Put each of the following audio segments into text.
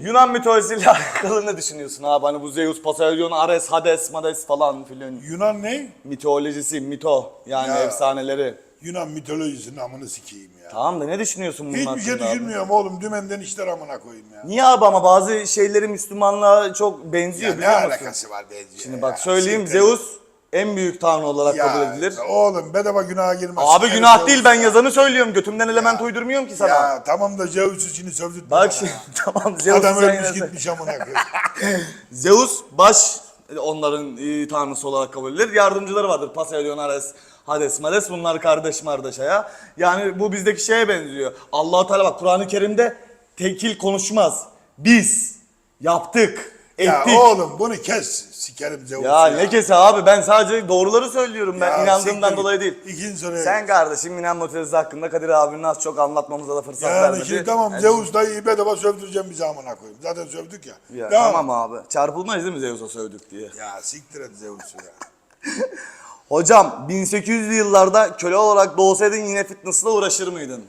Yunan mitolojisiyle alakalı ne düşünüyorsun abi? Hani bu Zeus, Poseidon, Ares, Hades, Mades falan filan. Yunan ne? Mitolojisi, mito yani Ya. efsaneleri. Yunan mitolojisinin amını sikeyim ya. Tamam da ne düşünüyorsun bunun Hiçbir şey hakkında abi? düşünmüyorum oğlum. Dümenden işler amına koyayım ya. Niye abi ama bazı şeyleri Müslümanlığa çok benziyor Ya ne biliyor musun? alakası var benziyor Şimdi ya. bak söyleyeyim Siktir. Zeus en büyük tanrı olarak kabul edilir. oğlum bedava günaha girmez. Abi günah Zeus değil ben ya. yazanı söylüyorum. Götümden element uydurmuyorum ki sana. Ya tamam da Zeus'u şimdi sövdürtme Bak bana şimdi ya. tamam Zeus'u Adam ölmüş gitmiş amına koyayım. Zeus baş onların e, tanrısı olarak kabul edilir. Yardımcıları vardır. Poseidon, Ares, Hades, Mades bunlar kardeş mardeş ya. Yani bu bizdeki şeye benziyor. allah Teala bak Kur'an-ı Kerim'de tekil konuşmaz. Biz yaptık, ya ettik. oğlum bunu kes. Sikerim Zeus'u Ya ne kese abi ben sadece doğruları söylüyorum ben Ya inandığımdan siktir dolayı değil. İkinci soruya Sen kardeşim Yunan mitolojisi hakkında Kadir abinin az çok anlatmamıza da fırsat Yani vermedi. şimdi tamam Yani- Zeus da iyi bedava sövdüreceğim bizi amına koyayım. Zaten sövdük ya. Ya, Devam. tamam abi. Çarpılmayız değil mi Zeus'a sövdük diye. Ya siktir et Zeus'u ya. Hocam 1800'lü yıllarda köle olarak doğsaydın yine fitness'la uğraşır mıydın?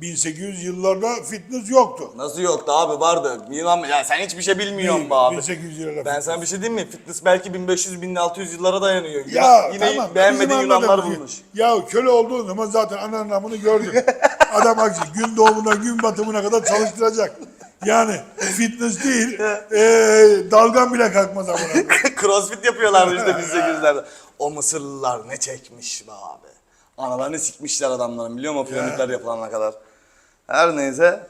1800 yıllarda fitness yoktu. Nasıl yoktu abi vardı. Yunan ya sen hiçbir şey bilmiyorsun be abi. 1800 yıllarda Ben sana bir şey diyeyim mi? Fitness belki 1500-1600 yıllara dayanıyor. Ya Yunan- yine tamam. beğenmediğin bizim Yunanlar bulmuş. Ya köle olduğun zaman zaten ananın amını gördün. Adam aksi gün doğumuna gün batımına kadar çalıştıracak. Yani fitness değil, eee dalgan bile kalkmaz amına. Crossfit yapıyorlardı işte 1800'lerde. O Mısırlılar ne çekmiş be abi. Analarını sikmişler adamların biliyor musun o piramitler yapılana kadar. Her neyse.